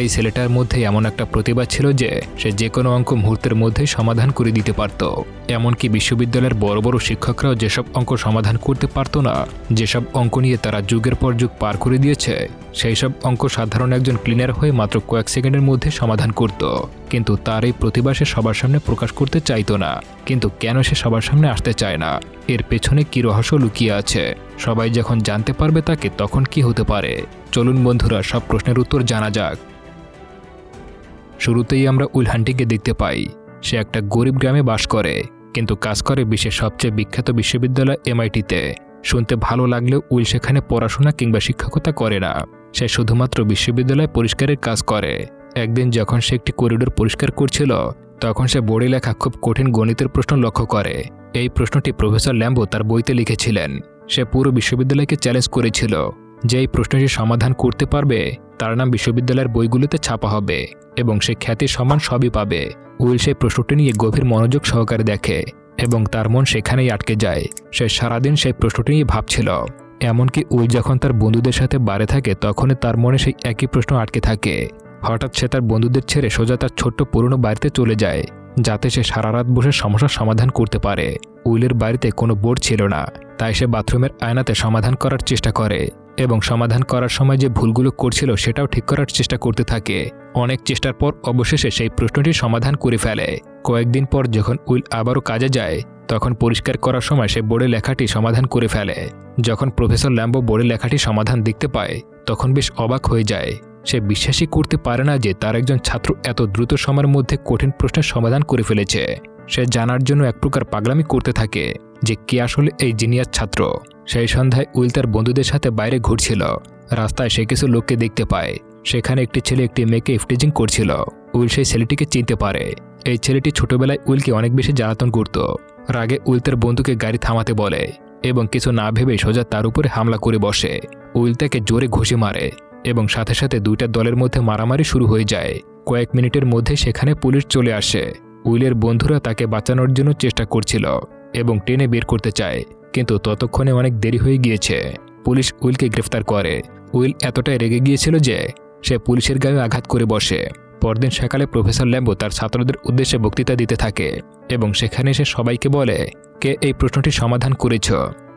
এই ছেলেটার মধ্যে এমন একটা প্রতিভা ছিল যে সে যে কোনো অঙ্ক মুহূর্তের মধ্যেই সমাধান করে দিতে পারত। এমনকি বিশ্ববিদ্যালয়ের বড় বড় শিক্ষকরাও যেসব অঙ্ক সমাধান করতে পারতো না, যেসব অঙ্ক নিয়ে তারা যুগের পর যুগ পার করে দিয়েছে সেই সব অঙ্ক সাধারণ একজন ক্লিনার হয়ে মাত্র কয়েক সেকেন্ডের মধ্যে সমাধান করত। কিন্তু তার এই প্রতিভা সে সবার সামনে প্রকাশ করতে চাইতো না। কিন্তু কেন সে সবার সামনে আসতে চায় না? এর পেছনে কি রহস্য লুকিয়ে আছে? সবাই যখন জানতে পারবে তাকে তখন কি হতে পারে? চলুন বন্ধুরা, সব প্রশ্নের উত্তর জানা যাক। শুরুতেই আমরা উইলহান্টিকে দেখতে পাই। সে একটা গরিব গ্রামে বাস করে, কিন্তু কাজ করে বিশ্বের সবচেয়ে বিখ্যাত বিশ্ববিদ্যালয় এমআইটিতে। শুনতে ভালো লাগলেও উইল সেখানে পড়াশোনা কিংবা শিক্ষকতা করে না। সে শুধুমাত্র বিশ্ববিদ্যালয় পরিষ্কারের কাজ করে। একদিন যখন সে একটি করিডোর পরিষ্কার করছিল, তখন সে বোর্ডে লেখা খুব কঠিন গণিতের প্রশ্ন লক্ষ্য করে। এই প্রশ্নটি প্রফেসর ল্যাম্বো তার বইতে লিখেছিলেন। সে পুরো বিশ্ববিদ্যালয়কে চ্যালেঞ্জ করেছিল। যে এই প্রশ্নটি সমাধান করতে পারবে, তার নাম বিশ্ববিদ্যালয়ের বইগুলোতে ছাপা হবে এবং সে খ্যাতি সমান সবই পাবে। উইল সেই প্রশ্নটি নিয়ে গভীর মনোযোগ সহকারে দেখে এবং তার মন সেখানেই আটকে যায়। সে সারাদিন সেই প্রশ্নটি নিয়ে ভাবছিল। এমনকি উইল যখন তার বন্ধুদের সাথে বারে থাকে, তখনই তার মনে সেই একই প্রশ্ন আটকে থাকে। হঠাৎ সে তার বন্ধুদের ছেড়ে সোজা তার ছোট্ট পুরনো বাড়িতে চলে যায়, যাতে সে সারা রাত বসে সমস্যার সমাধান করতে পারে। উইলের বাড়িতে কোনো বোর্ড ছিল না, তাই সে বাথরুমের আয়নাতে সমাধান করার চেষ্টা করে। এবং সমাধান করার সময় যে ভুলগুলো করছিল সেটাও ঠিক করার চেষ্টা করতে থাকে। অনেক চেষ্টার পর অবশেষে সেই প্রশ্নটির সমাধান করে ফেলে। কয়েকদিন পর যখন উইল আবারও কাজে যায়, তখন পরিষ্কার করার সময় সে বোর্ডে লেখাটি সমাধান করে ফেলে। যখন প্রফেসর ল্যাম্বো বোর্ডে লেখাটি সমাধান দেখতে পায়, তখন বেশ অবাক হয়ে যায়। সে বিশ্বাসই করতে পারে না যে তার একজন ছাত্র এত দ্রুত সময়ের মধ্যে কঠিন প্রশ্নের সমাধান করে ফেলেছে। সে জানার জন্য এক প্রকার পাগলামি করতে থাকে যে কে আসলে এই জিনিয়াস ছাত্র। সেই সন্ধ্যায় উইল তার বন্ধুদের সাথে বাইরে ঘুরছিল। রাস্তায় সে কিছু লোককে দেখতে পায়। সেখানে একটি ছেলে একটি মেয়েকে ইফটিজিং করছিল। উইল সেই ছেলেটিকে চিনতে পারে। এই ছেলেটি ছোটবেলায় উইলকে অনেক বেশি জ্বালাতন করত। রাগে উইল তার বন্ধুকে গাড়ি থামাতে বলে এবং কিছু না ভেবে সোজা তার উপরে হামলা করে বসে। উইল তাকে জোরে ঘুষি মারে এবং সাথে সাথে দুইটা দলের মধ্যে মারামারি শুরু হয়ে যায়। কয়েক মিনিটের মধ্যে সেখানে পুলিশ চলে আসে। উইলের বন্ধুরা তাকে বাঁচানোর জন্য চেষ্টা করছিল এবং টেনে বের করতে চায়। কিন্তু ততক্ষণে অনেক দেরি হয়ে গিয়েছে। পুলিশ উইলকে গ্রেফতার করে। উইল এতটাই রেগে গিয়েছিল যে সে পুলিশের গায়ে আঘাত করে বসে। পরদিন সকালে প্রফেসর ল্যাম্বো তার ছাত্রদের উদ্দেশ্যে বক্তৃতা দিতে থাকে এবং সেখানে সে সবাইকে বলে, কে এই প্রশ্নটি সমাধান করেছ?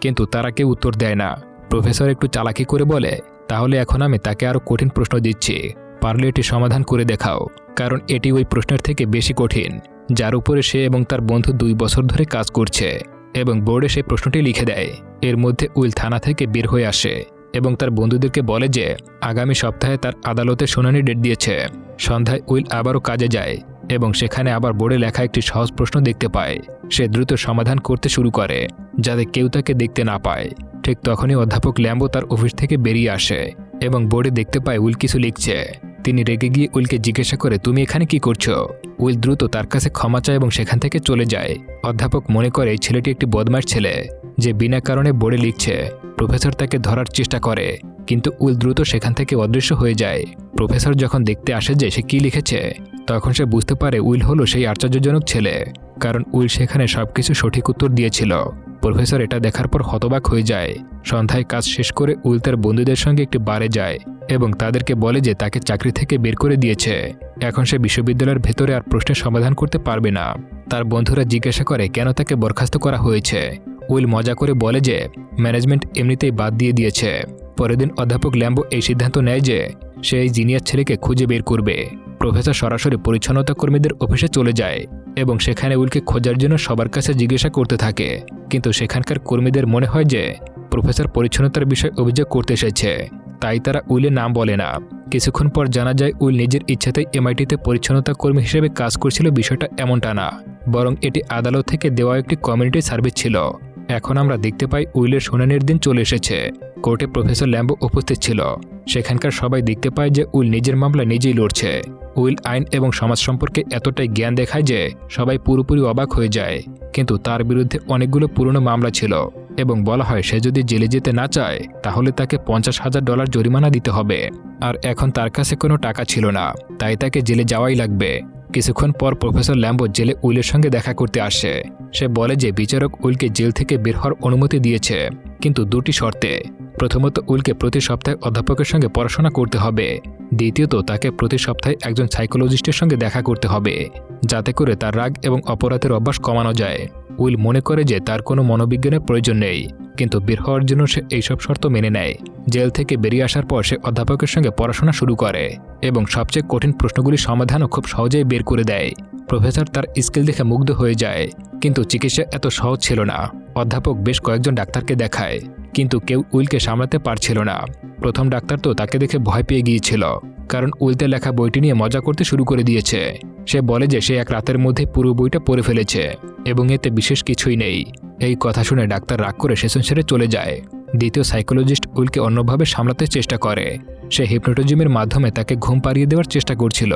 কিন্তু তারা কেউ উত্তর দেয় না। প্রফেসর একটু চালাকি করে বলে, তাহলে এখন আমি তাকে আরও কঠিন প্রশ্ন দিচ্ছি। পারলে এটি সমাধান করে দেখাও, কারণ এটি ওই প্রশ্নের থেকে বেশি কঠিন, যার উপরে সে এবং তার বন্ধু দুই বছর ধরে কাজ করছে। এবং বোর্ডে সেই প্রশ্নটি লিখে দেয়। এর মধ্যে উইল থানা থেকে বের হয়ে আসে এবং তার বন্ধুদেরকে বলে যে, আগামী সপ্তাহে তার আদালতে শুনানি ডেট দিয়েছে। সন্ধ্যায় উইল আবারও কাজে যায় এবং সেখানে আবার বোর্ডে লেখা একটি সহজ প্রশ্ন দেখতে পায়। সে দ্রুত সমাধান করতে শুরু করে, যাতে কেউ তাকে দেখতে না পায়। ঠিক তখনই অধ্যাপক ল্যাম্বো তার অফিস থেকে বেরিয়ে আসে এবং বোর্ডে দেখতে পায় উইল কিছু লিখছে। তিনি রেগে গিয়ে উইলকে জিজ্ঞাসা করে, তুমি এখানে কি করছ? উইল দ্রুত তার কাছে ক্ষমা চায় এবং সেখান থেকে চলে যায়। অধ্যাপক মনে করে, এই ছেলেটি একটি বদমার ছেলে, যে বিনা কারণে বোর্ডে লিখছে। প্রফেসর তাকে ধরার চেষ্টা করে, কিন্তু উইল দ্রুত সেখান থেকে অদৃশ্য হয়ে যায়। প্রফেসর যখন দেখতে আসে যে সে কি লিখেছে তখন সে বুঝতে পারে উইল হলো সেই আশ্চর্যজনক ছেলে, কারণ উইল সেখানে সবকিছু সঠিক উত্তর দিয়েছিল। প্রফেসর এটা দেখার পর হতবাক হয়ে যায়। সন্ধ্যায় কাজ শেষ করে উইল তার বন্ধুদের সঙ্গে একটি বারে যায় এবং তাদেরকে বলে যে তাকে চাকরি থেকে বের করে দিয়েছে। এখন সে বিশ্ববিদ্যালয়ের ভেতরে আর প্রশ্নের সমাধান করতে পারবে না। তার বন্ধুরা জিজ্ঞাসা করে, কেন তাকে বরখাস্ত করা হয়েছে? উইল মজা করে বলে যে, ম্যানেজমেন্ট এমনিতেই বাদ দিয়ে দিয়েছে। পরের দিন অধ্যাপক ল্যাম্বো এই সিদ্ধান্ত নেয় যে সে এই জিনিয়ার ছেলেকে খুঁজে বের করবে। প্রফেসর সরাসরি পরিচ্ছন্নতা কর্মীদের অফিসে চলে যায় এবং সেখানে উইলকে খোঁজার জন্য সবার কাছে জিজ্ঞাসা করতে থাকে। কিন্তু সেখানকার কর্মীদের মনে হয় যে, প্রফেসর পরিচ্ছন্নতার বিষয়ে অভিযোগ করতে এসেছে। তাই তারা উইলের নাম বলে না। কিছুক্ষণ পর জানা যায় উইল নিজের ইচ্ছাতেই এমআইটিতে পরিচ্ছন্নতা কর্মী হিসেবে কাজ করছিল বিষয়টা এমনটা না। বরং এটি আদালত থেকে দেওয়া একটি কমিউনিটি সার্ভিস ছিল। এখন আমরা দেখতে পাই উইলের শুনানির দিন চলে এসেছে। কোর্টে প্রফেসর ল্যাম্বো উপস্থিত ছিল। সেখানকার সবাই দেখতে পায় যে উইল নিজের মামলা নিজেই লড়ছে। উইল আইন এবং সমাজ সম্পর্কে এতটাই জ্ঞান দেখায় যে সবাই পুরোপুরি অবাক হয়ে যায়। কিন্তু তার বিরুদ্ধে অনেকগুলো পুরনো মামলা ছিল এবং বলা হয় সে যদি জেলে যেতে না চায়, তাহলে তাকে পঞ্চাশ হাজার ডলার জরিমানা দিতে হবে। আর এখন তার কাছে কোনো টাকা ছিল না, তাই তাকে জেলে যাওয়াই লাগবে। কিছুক্ষণ পর প্রফেসর ল্যাম্বো জেলে উইলের সঙ্গে দেখা করতে আসে। সে বলে যে বিচারক উইলকে জেল থেকে বের হওয়ার অনুমতি দিয়েছে, কিন্তু দুটি শর্তে। প্রথমত উইলকে প্রতি সপ্তাহে অধ্যাপকের সঙ্গে পড়াশোনা করতে হবে। দ্বিতীয়ত, তাকে প্রতি সপ্তাহে একজন সাইকোলজিস্টের সঙ্গে দেখা করতে হবে, যাতে করে তার রাগ এবং অপরাধের অভ্যাস কমানো যায়। উইল মনে করে যে তার কোনো মনোবিজ্ঞানের প্রয়োজন নেই, কিন্তু বের হওয়ার জন্য সে এইসব শর্ত মেনে নেয়। জেল থেকে বেরিয়ে আসার পর সে অধ্যাপকের সঙ্গে পড়াশোনা শুরু করে এবং সবচেয়ে কঠিন প্রশ্নগুলির সমাধানও খুব সহজেই বের করে দেয়। প্রফেসর তার স্কিল দেখে মুগ্ধ হয়ে যায়, কিন্তু চিকিৎসা এত সহজ ছিল না। অধ্যাপক বেশ কয়েকজন ডাক্তারকে দেখায়। কিন্তু কেউ উইলকে সামলাতে পারছিল না। প্রথম ডাক্তার তো তাকে দেখে ভয় পেয়ে গিয়েছিল, কারণ উইলতে লেখা বইটি নিয়ে মজা করতে শুরু করে দিয়েছে। সে বলে যে সে এক রাতের মধ্যে পুরো বইটা পড়ে ফেলেছে, এবং এতে বিশেষ কিছুই নেই। এই কথা শুনে ডাক্তার রাগ করে সেশন সেরে চলে যায়। দ্বিতীয় সাইকোলজিস্ট উইলকে অন্যভাবে সামলাতে চেষ্টা করে। সে হিপনোটোজিমের মাধ্যমে তাকে ঘুম পাড়িয়ে দেওয়ার চেষ্টা করছিল,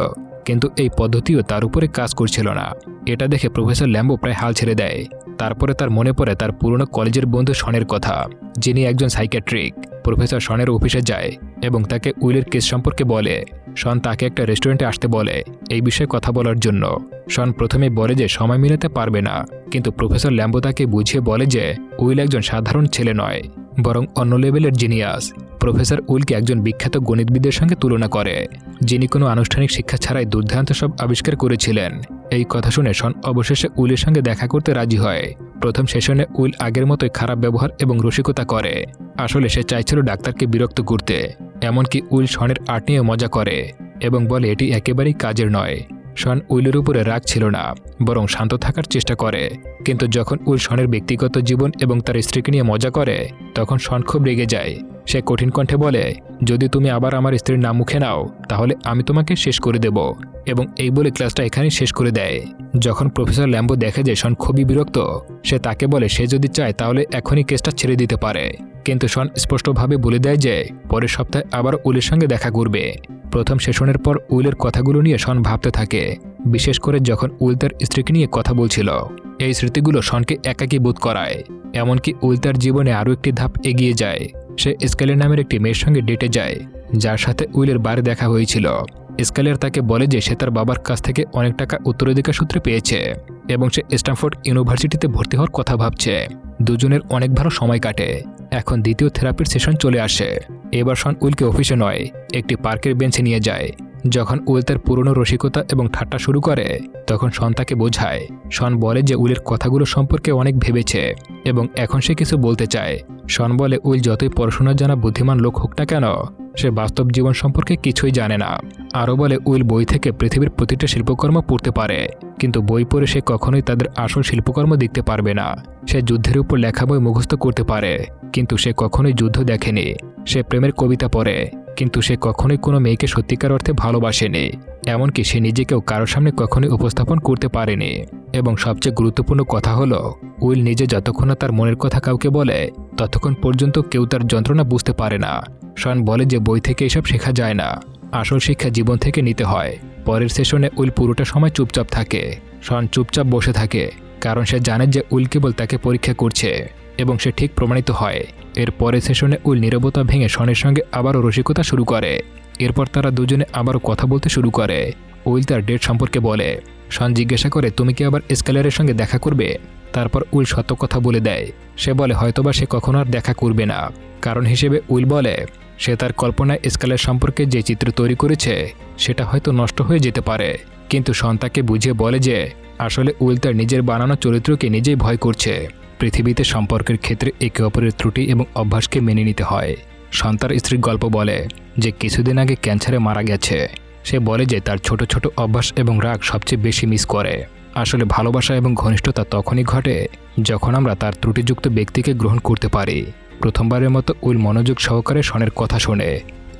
কিন্তু এই পদ্ধতিও তার উপরে কাজ করছিল না। এটা দেখে প্রফেসর ল্যাম্বো প্রায় হাল ছেড়ে দেয়। তারপরে তার মনে পড়ে তার পুরনো কলেজের বন্ধু শনের কথা, যিনি একজন সাইকেট্রিক প্রফেসর শনের অফিসে যায় এবং তাকে উইলের কেস সম্পর্কে বলে। শন তাকে একটা রেস্টুরেন্টে আসতে বলে এই বিষয়ে কথা বলার জন্য। শন প্রথমে বলে যে সময় মিলাতে পারবে না, কিন্তু প্রফেসর ল্যাম্বো তাকে বুঝিয়ে বলে যে উইল একজন সাধারণ ছেলে নয়, বরং অন্য লেভেলের জিনিয়াস। প্রফেসর উইলকে একজন বিখ্যাত গণিতবিদের সঙ্গে তুলনা করে, যিনি কোনো আনুষ্ঠানিক শিক্ষা ছাড়াই দুর্দান্ত সব আবিষ্কার করেছিলেন। এই কথা শুনে শন অবশেষে উইলের সঙ্গে দেখা করতে রাজি হয়। প্রথম সেশনে উইল আগের মতোই খারাপ ব্যবহার এবং রসিকতা করে। আসলে সে চাইছিল ডাক্তারকে বিরক্ত করতে। এমনকি উইল শনের আর্ট নিয়ে মজা করে এবং বলে এটি একেবারেই কাজের নয়। শন উইলের উপরে রাগ ছিল না, বরং শান্ত থাকার চেষ্টা করে। কিন্তু যখন উইল শনের ব্যক্তিগত জীবন এবং তার স্ত্রীকে নিয়ে মজা করে, তখন শন খুব রেগে যায়। সে কঠিন কণ্ঠে বলে, যদি তুমি আবার আমার স্ত্রীর নাম মুখে নাও, তাহলে আমি তোমাকে শেষ করে দেব। এবং এই বলে ক্লাসটা এখানেই শেষ করে দেয়। যখন প্রফেসর ল্যাম্বো দেখে যে শন খুবই বিরক্ত, সে তাকে বলে, সে যদি চায় তাহলে এখনই কেসটা ছেড়ে দিতে পারে। কিন্তু শন স্পষ্টভাবে বলে দেয় যে, পরের সপ্তাহে আবার উইলের সঙ্গে দেখা করবে। প্রথম সেশনের পর উইলের কথাগুলো নিয়ে শন ভাবতে থাকে, বিশেষ করে যখন উইল তার স্ত্রীকে নিয়ে কথা বলছিল। এই স্মৃতিগুলো শনকে একাকী বোধ করায়, এমনকি উইল তার জীবনে আরও একটি ধাপ এগিয়ে যায়। সে স্কেলের নামের একটি মেয়ের সঙ্গে ডেটে যায়, যার সাথে উইলের বারে দেখা হয়েছিল। স্কেলের তাকে বলে যে সে তার বাবার কাছ থেকে অনেক টাকা উত্তরাধিকার সূত্রে পেয়েছে এবং সে স্ট্যামফোর্ড ইউনিভার্সিটিতে ভর্তি হওয়ার কথা ভাবছে। দুজনের অনেক ভালো সময় কাটে। এখন দ্বিতীয় থেরাপির সেশন চলে আসে। এবার শন উইলকে অফিসে নয়, একটি পার্কের বেঞ্চে নিয়ে যায়। যখন উইল তার পুরনো রসিকতা এবং ঠাট্টা শুরু করে, তখন শন তাকে বোঝায়। শন বলে যে উইলের কথাগুলো সম্পর্কে অনেক ভেবেছে এবং এখন সে কিছু বলতে চায়। শন বলে, উইল, যতই পড়াশোনার জানা বুদ্ধিমান লোক হোক না কেন সে বাস্তব জীবন সম্পর্কে কিছুই জানে না। আরও বলে, উইল বই থেকে পৃথিবীর প্রতিটা শিল্পকর্ম পড়তে পারে। কিন্তু বই পড়ে সে কখনোই তাদের আসল শিল্পকর্ম দেখতে পারবে না। সে যুদ্ধের উপর লেখা বই মুখস্থ করতে পারে। কিন্তু সে কখনোই যুদ্ধ দেখেনি। সে প্রেমের কবিতা পড়ে। কিন্তু সে কখনোই কোনো মেয়েকে সত্যিকার অর্থে ভালোবাসেনি। এমনকি সে নিজেকেও কারোর সামনে কখনোই উপস্থাপন করতে পারেনি। এবং সবচেয়ে গুরুত্বপূর্ণ কথা হলো, উইল নিজে যতক্ষণ না তার মনের কথা কাউকে বলে, ততক্ষণ পর্যন্ত কেউ তার যন্ত্রণা বুঝতে পারে না। শন বলে যে বই থেকে এসব শেখা যায় না। আসল শিক্ষা জীবন থেকে নিতে হয়। পরের সেশনে উইল পুরোটা সময় চুপচাপ থাকে। শন চুপচাপ বসে থাকে, কারণ সে জানে যে উইল কেবল তাকে পরীক্ষা করছে, এবং সে ঠিক প্রমাণিত হয়। এর পরের সেশনে উইল নীরবতা ভেঙে শনের সঙ্গে আবারও রসিকতা শুরু করে। এরপর তারা দুজনে আবারও কথা বলতে শুরু করে। উইল তার ডেট সম্পর্কে বলে শন জিজ্ঞাসা করে, তুমি কি আবার স্কেলারের সঙ্গে দেখা করবে? তারপর উইল সত্য কথা বলে দেয়। সে বলে, হয়তোবা সে কখনো আর দেখা করবে না। কারণ হিসেবে উইল বলে সে তার কল্পনায় স্কেলার সম্পর্কে যে চিত্র তৈরি করেছে, সেটা হয়তো নষ্ট হয়ে যেতে পারে। কিন্তু সন্তাকে তাকে বুঝিয়ে বলে যে, আসলে উইল তার নিজের বানানো চরিত্রকে নিজেই ভয় করছে। পৃথিবীতে সম্পর্কের ক্ষেত্রে একে অপরের ত্রুটি এবং অভ্যাসকে মেনে নিতে হয়। সন্তার স্ত্রীর গল্প বলে যে, কিছুদিন আগে ক্যান্সারে মারা গেছে। সে বলে যে, তার ছোট ছোট অভ্যাস এবং রাগ সবচেয়ে বেশি মিস করে। আসলে ভালোবাসা এবং ঘনিষ্ঠতা তখনই ঘটে যখন আমরা তার ত্রুটিযুক্ত ব্যক্তিকে গ্রহণ করতে পারি। প্রথমবারের মতো উইল মনোযোগ সহকারে শনের কথা শোনে।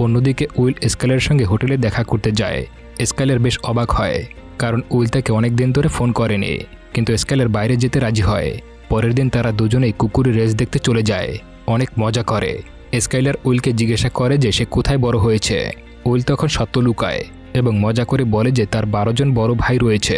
অন্যদিকে উইল স্কেলের সঙ্গে হোটেলে দেখা করতে যায়। স্কেলের বেশ অবাক হয়, কারণ উইল তাকে অনেক দিন ধরে ফোন করেনি, কিন্তু স্কেলের বাইরে যেতে রাজি হয়। পরের দিন তারা দুজনেই কুকুরের রেস দেখতে চলে যায়। অনেক মজা করে। স্কাইলার উইলকে জিজ্ঞাসা করে যে সে কোথায় বড় হয়েছে। উইল তখন সত্য লুকায় এবং মজা করে বলে যে তার বারো জন বড় ভাই রয়েছে।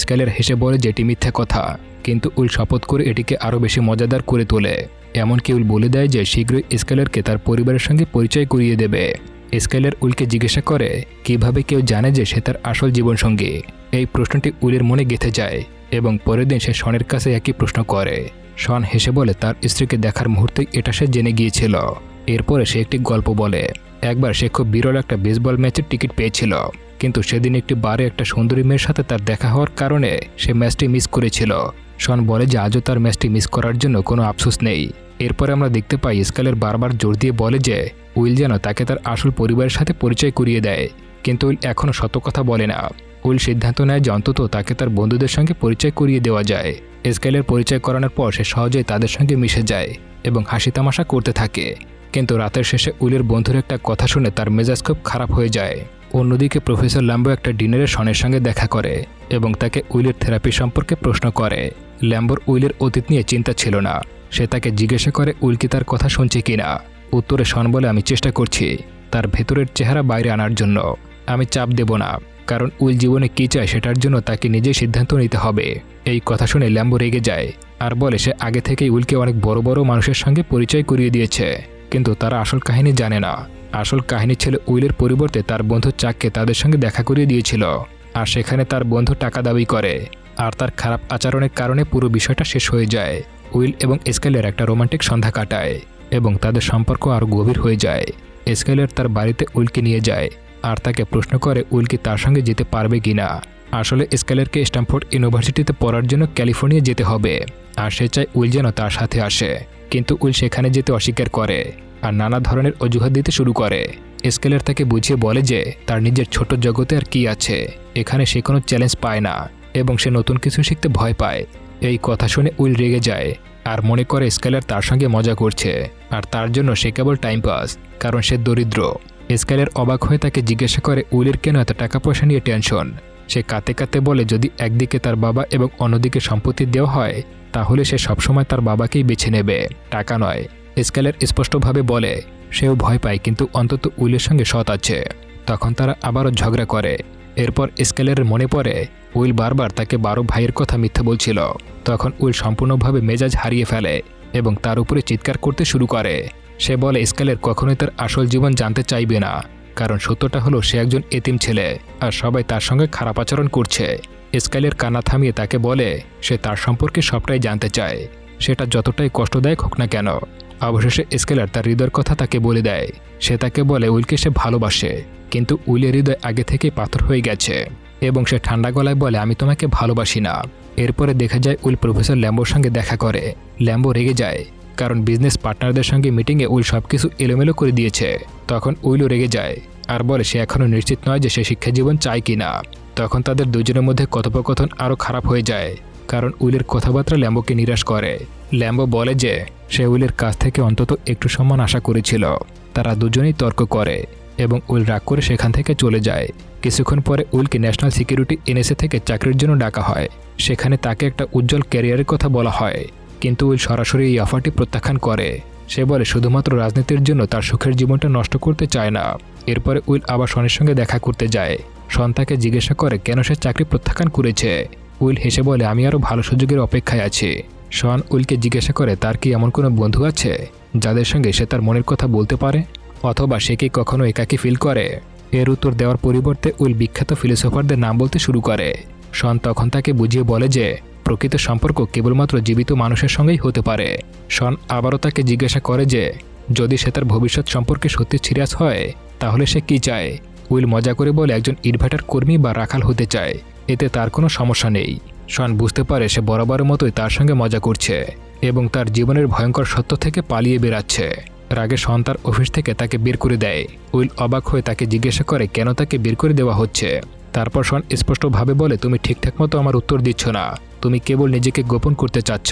স্কাইলার হেসে বলে যেটি মিথ্যা কথা, কিন্তু উইল শপথ করে এটিকে আরও বেশি মজাদার করে তোলে। এমনকি উইল বলে দেয় যে শীঘ্রই স্কাইলারকে তার পরিবারের সঙ্গে পরিচয় করিয়ে দেবে। স্কাইলার উলকে জিজ্ঞাসা করে, কীভাবে কেউ জানে যে সে তার আসল জীবনসঙ্গী? এই প্রশ্নটি উলের মনে গেঁথে যায় এবং পরের দিন সে শনের কাছে একই প্রশ্ন করে। শন হেসে বলে, তার স্ত্রীকে দেখার মুহূর্তেই এটা সে জেনে গিয়েছিল। এরপরে সে একটি গল্প বলে, একবার সে খুব বিরল একটা বেসবল ম্যাচের টিকিট পেয়েছিল, কিন্তু সেদিন একটি বারে একটা সুন্দরী মেয়ের সাথে তার দেখা হওয়ার কারণে সে ম্যাচটি মিস করেছিল। শন বলে যে আজও তার ম্যাচটি মিস করার জন্য কোনো আফসোস নেই। এরপরে আমরা দেখতে পাই স্কেলের বারবার জোর দিয়ে বলে যে, উইল যেন তাকে তার আসল পরিবারের সাথে পরিচয় করিয়ে দেয়। কিন্তু উইল এখনও সত্য কথা বলে না। উইল সিদ্ধান্ত নেয় যে অন্তত তাকে তার বন্ধুদের সঙ্গে পরিচয় করিয়ে দেওয়া যায়। স্কেলের পরিচয় করানোর পর সে সহজেই তাদের সঙ্গে মিশে যায় এবং হাসি তামাশা করতে থাকে। কিন্তু রাতের শেষে উইলের বন্ধুর একটা কথা শুনে তার মেজাজ খুব খারাপ হয়ে যায়। অন্যদিকে প্রফেসর ল্যাম্বো একটা ডিনারে শনের সঙ্গে দেখা করে এবং তাকে উইলের থেরাপি সম্পর্কে প্রশ্ন করে। ল্যাম্বোর উইলের অতীত নিয়ে চিন্তা ছিল না। সে তাকে জিজ্ঞাসা করে, উইল কি তার কথা শুনছে কিনা উত্তরে শন বলে আমি চেষ্টা করছি, তার ভেতরের চেহারা বাইরে আনার জন্য। আমি চাপ দেব না, কারণ উইল জীবনে কী চায় সেটার জন্য তাকে নিজেই সিদ্ধান্ত নিতে হবে। এই কথা শুনে ল্যাম্বো রেগে যায়, আর বলে, সে আগে থেকেই উইলকে অনেক বড় বড় মানুষের সঙ্গে পরিচয় করিয়ে দিয়েছে, কিন্তু তারা আসল কাহিনী জানে না। আসল কাহিনী ছিল উইলের পরিবর্তে তার বন্ধু চাককে তাদের সঙ্গে দেখা করিয়ে দিয়েছিল, আর সেখানে তার বন্ধু টাকা দাবি করে। আর তার খারাপ আচরণের কারণে পুরো বিষয়টা শেষ হয়ে যায়। উইল এবং স্কেলের একটা রোমান্টিক সন্ধ্যা কাটায় এবং তাদের সম্পর্ক আরও গভীর হয়ে যায়। স্কেলের তার বাড়িতে উইলকে নিয়ে যায় আর তাকে প্রশ্ন করে উইল কি তার সঙ্গে যেতে পারবে কিনা আসলে স্কেলেরকে স্ট্যামফোর্ড ইউনিভার্সিটিতে পড়ার জন্য ক্যালিফোর্নিয়া যেতে হবে আর সে চায় উইল যেন তার সাথে আসে। কিন্তু উইল সেখানে যেতে অস্বীকার করে আর নানা ধরনের অজুহাত দিতে শুরু করে। স্কেলের তাকে বুঝিয়ে বলে যে তার নিজের ছোট জগতে আর কি আছে, এখানে সে কোনো চ্যালেঞ্জ পায় না। এবং সে নতুন কিছু শিখতে ভয় পায়। এই কথা শুনে উইল রেগে যায় আর মনে করে স্কেলার তার সঙ্গে মজা করছে আর তার জন্য সে কেবল টাইম পাস, কারণ সে দরিদ্র। স্কেলের অবাক হয়ে তাকে জিজ্ঞাসা করে, উইলের কেন এত টাকা পয়সা নিয়ে টেনশন? সে কাতে কাতে বলে, যদি একদিকে তার বাবা এবং অন্যদিকে সম্পত্তি দেওয়া হয়, তাহলে সে সবসময় তার বাবাকেই বেছে নেবে। টাকা নয়। স্কেলের স্পষ্টভাবে বলে, সেও ভয় পায়, কিন্তু অন্তত উইলের সঙ্গে সৎ আছে। তখন তারা আবারও ঝগড়া করে। এরপর স্কেলের মনে পড়ে, উইল বারবার তাকে বারো ভাইয়ের কথা মিথ্যা বলছিল। তখন উইল সম্পূর্ণভাবে মেজাজ হারিয়ে ফেলে এবং তার উপরে চিৎকার করতে শুরু করে। সে বলে স্কেলের কখনোই তার আসল জীবন জানতে চাইবে না, কারণ সত্যটা হলো সে একজন এতিম ছেলে আর সবাই তার সঙ্গে খারাপ আচরণ করছে। স্কেলের কান্না থামিয়ে তাকে বলে, সে তার সম্পর্কে সবটাই জানতে চায়। সেটা যতটাই কষ্টদায়ক হোক না কেন। অবশেষে স্কেলার তার হৃদয়ের কথা তাকে বলে দেয়। সে তাকে বলে, উইলকে সে ভালোবাসে, কিন্তু উইলের হৃদয় আগে থেকেই পাথর হয়ে গেছে এবং সে ঠান্ডা গলায় বলে, আমি তোমাকে ভালোবাসি না। এরপরে দেখা যায় উইল প্রফেসর ল্যাম্বোর সঙ্গে দেখা করে। ল্যাম্বো রেগে যায়, কারণ বিজনেস পার্টনারদের সঙ্গে মিটিংয়ে উইল সব কিছু এলোমেলো করে দিয়েছে। তখন উইলও রেগে যায় আর বলে, সে এখনও নিশ্চিত নয় যে সে শিক্ষা জীবন চায় কি না তখন তাদের দুজনের মধ্যে কথোপকথন আরও খারাপ হয়ে যায়, কারণ উইলের কথাবার্তা ল্যাম্বোকে নিরাশ করে। ল্যাম্বো বলে যে সে উইলের কাছ থেকে অন্তত একটু সম্মান আশা করেছিল। তারা দুজনেই তর্ক করে এবং উইল রাগ করে সেখান থেকে চলে যায়। কিছুক্ষণ পরে উইলকে ন্যাশনাল সিকিউরিটি এনএসএ থেকে চাকরির জন্য ডাকা হয়। সেখানে তাকে একটা উজ্জ্বল ক্যারিয়ারের কথা বলা হয়। কিন্তু উইল সরাসরি এই অফারটি প্রত্যাখ্যান করে। সে বলে, শুধুমাত্র রাজনীতির জন্য তার সুখের জীবনটা নষ্ট করতে চায় না। এরপরে উইল আবার শনের সঙ্গে দেখা করতে যায়। শন তাকে জিজ্ঞাসা করে, কেন সে চাকরি প্রত্যাখ্যান করেছে? উইল হেসে বলে, আমি আরও ভালো সুযোগের অপেক্ষায় আছি। শন উইলকে জিজ্ঞাসা করে, তার কি এমন কোনো বন্ধু আছে যাদের সঙ্গে সে তার মনের কথা বলতে পারে? অথবা সে কি কখনো একাকী ফিল করে? এর উত্তর দেওয়ার পরিবর্তে উইল বিখ্যাত ফিলোসফারদের নাম বলতে শুরু করে। শন তখন তাকে বুঝিয়ে বলে যে, প্রকৃত সম্পর্ক কেবলমাত্র জীবিত মানুষের সঙ্গেই হতে পারে। শন আবারও তাকে জিজ্ঞাসা করে যে, যদি সে তার ভবিষ্যৎ সম্পর্কে সত্যি সিরিয়াস হয়, তাহলে সে কি চায়? উইল মজা করে বলে, একজন ইনভার্টার কর্মী বা রাখাল হতে চায়। এতে তার কোনো সমস্যা নেই। শন বুঝতে পারে সে বরাবরের মতোই তার সঙ্গে মজা করছে এবং তার জীবনের ভয়ঙ্কর সত্য থেকে পালিয়ে বেরাচ্ছে রাগে শন তার অফিস থেকে তাকে বের করে দেয়। উইল অবাক হয়ে তাকে জিজ্ঞাসা করে, কেন তাকে বের করে দেওয়া হচ্ছে? তারপর শন স্পষ্টভাবে বলে, তুমি ঠিকঠাক মতো আমার উত্তর দিচ্ছ না। তুমি কেবল নিজেকে গোপন করতে চাচ্ছ।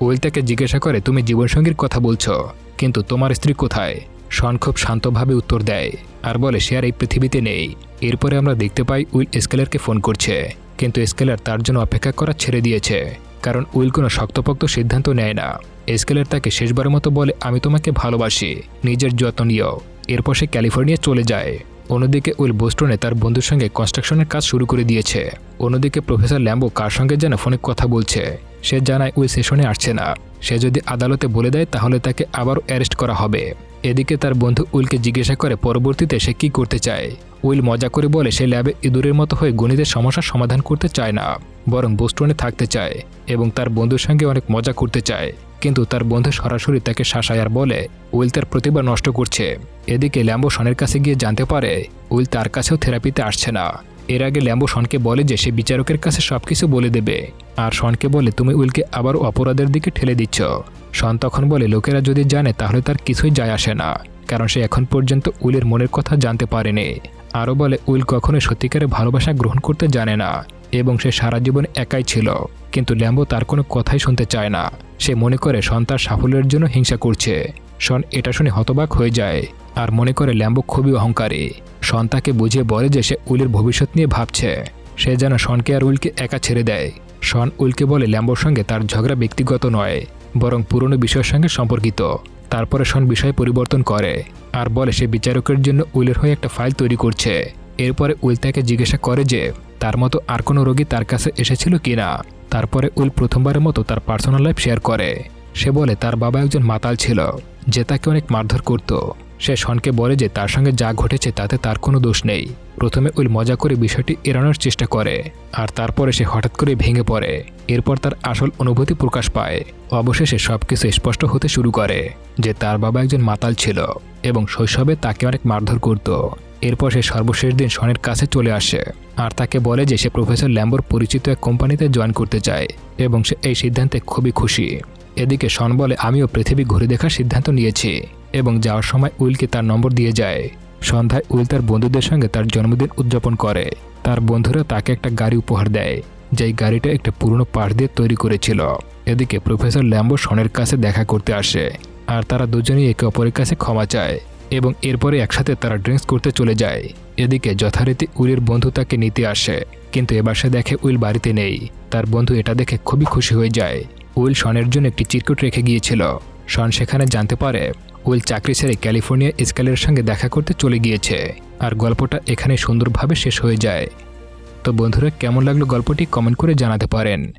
উইল তাকে জিজ্ঞাসা করে, তুমি জীবনসঙ্গীর কথা বলছো, কিন্তু তোমার স্ত্রী কোথায়? শন খুব শান্তভাবে উত্তর দেয় আর বলে, সে আর এই পৃথিবীতে নেই। এরপরে আমরা দেখতে পাই উইল স্কেলারকে ফোন করছে। কিন্তু স্কেলার তার জন্য অপেক্ষা করা ছেড়ে দিয়েছে, কারণ উইল কোনো শক্তপোক্ত সিদ্ধান্ত নেয় না। স্কেলার তাকে শেষবারের মতো বলে, আমি তোমাকে ভালোবাসি, নিজের যত্ন নিও। এরপর সে ক্যালিফোর্নিয়া চলে যায়। অন্যদিকে উইল বোস্টনে তার বন্ধুর সঙ্গে কনস্ট্রাকশনের কাজ শুরু করে দিয়েছে। অন্যদিকে প্রফেসর ল্যাম্বো কার সঙ্গে যেন ফোনে কথা বলছে। সে জানায় উইল সেশনে আসছে না। সে যদি আদালতে বলে দেয়, তাহলে তাকে আবারও অ্যারেস্ট করা হবে। এদিকে তার বন্ধু উইলকে জিজ্ঞাসা করে পরবর্তীতে সে কি করতে চায়। উইল মজা করে বলে সে ল্যাবে ইঁদুরের মতো হয়ে গণিতের সমস্যার সমাধান করতে চায় না, বরং বোস্টনে থাকতে চায় এবং তার বন্ধুর সঙ্গে অনেক মজা করতে চায়। কিন্তু তার বন্ধু সরাসরি তাকে শাসায় আর বলে, উইল তার প্রতিভা নষ্ট করছে। এদিকে ল্যাম্বো শনের কাছে গিয়ে জানতে পারে, উইল তার কাছেও থেরাপিতে আসছে না। এর আগে ল্যাম্বো শনকে বলে যে সে বিচারকের কাছে সব কিছু বলে দেবে। আর শনকে বলে, তুমি উইলকে আবার অপরাধের দিকে ঠেলে দিচ্ছ। শন তখন বলে, লোকেরা যদি জানে, তাহলে তার কিছুই যায় আসে না। কারণ সে এখন পর্যন্ত উইলের মনের কথা জানতে পারেনি। আরও বলে, উইল কখনো সত্যিকারের ভালোবাসা গ্রহণ করতে জানে না, এবং সে সারা জীবন একাই ছিল। কিন্তু ল্যাম্বো তার কোনো কথাই শুনতে চায় না। সে মনে করে, শন তার সাফল্যের জন্য হিংসা করছে। শন এটা শুনে হতবাক হয়ে যায়। আর মনে করে, ল্যাম্বো খুবই অহংকারী। শন তাকে বুঝিয়ে বলে যে সে উইলের ভবিষ্যৎ নিয়ে ভাবছে। সে যেন শনকে আর উইলকে একা ছেড়ে দেয়। শন উইলকে বলে ল্যাম্বোর সঙ্গে তার ঝগড়া ব্যক্তিগত নয়, বরং পুরনো বিষয়ের সঙ্গে সম্পর্কিত। তারপরে শন বিষয় পরিবর্তন করে আর বলে সে বিচারকের জন্য উইলের হয়ে একটা ফাইল তৈরি করছে। এরপরে উইল তাকে জিজ্ঞাসা করে যে, তার মতো আর কোনো রোগী তার কাছে এসেছিল কিনা তারপরে উইল প্রথমবারের মতো তার পার্সোনাল লাইফ শেয়ার করে। সে বলে, তার বাবা একজন মাতাল ছিল, যে তাকে অনেক মারধর করত। সে শনকে বলে যে তার সঙ্গে যা ঘটেছে তাতে তার কোনো দোষ নেই। প্রথমে উইল মজা করে বিষয়টি এড়ানোর চেষ্টা করে, আর তারপরে সে হঠাৎ করে ভেঙে পড়ে। এরপর তার আসল অনুভূতি প্রকাশ পায়। অবশেষে সব কিছু স্পষ্ট হতে শুরু করে যে তার বাবা একজন মাতাল ছিল এবং শৈশবে তাকে অনেক মারধর করত। এরপর সে সর্বশেষ দিন শনের কাছে চলে আসে, আর তাকে বলে যে সে প্রফেসর ল্যাম্বোর পরিচিত এক কোম্পানিতে জয়েন করতে চায় এবং সে এই সিদ্ধান্তে খুবই খুশি। এদিকে শন বলে, আমিও পৃথিবী ঘুরে দেখার সিদ্ধান্ত নিয়েছি। এবং যাওয়ার সময় উইলকে তার নম্বর দিয়ে যায়। সন্ধ্যায় উইল তার বন্ধুদের সঙ্গে তার জন্মদিন উদযাপন করে। তার বন্ধুরা তাকে একটা গাড়ি উপহার দেয়, যেই গাড়িটা একটা পুরনো পাশ দিয়ে তৈরি করেছিল। এদিকে প্রফেসর ল্যাম্বো শনের কাছে দেখা করতে আসে, আর তারা দুজনেই একে অপরের কাছে ক্ষমা চায় এবং এরপরে একসাথে তারা ড্রিঙ্কস করতে চলে যায়। এদিকে যথারীতি উইলের বন্ধু তাকে নিতে আসে, কিন্তু এবার সে দেখে উইল বাড়িতে নেই। তার বন্ধু এটা দেখে খুবই খুশি হয়ে যায়। উইল শনের জন্য একটি চিরকুট রেখে গিয়েছিল। শন সেখানে জানতে পারে উইল চাকরি ছেড়ে ক্যালিফোর্নিয়া স্কেলের সঙ্গে দেখা করতে চলে গিয়েছে। আর গল্পটা এখানে সুন্দরভাবে শেষ হয়ে যায়। তো বন্ধুরা, কেমন লাগল গল্পটি কমেন্ট করে জানাতে পারেন।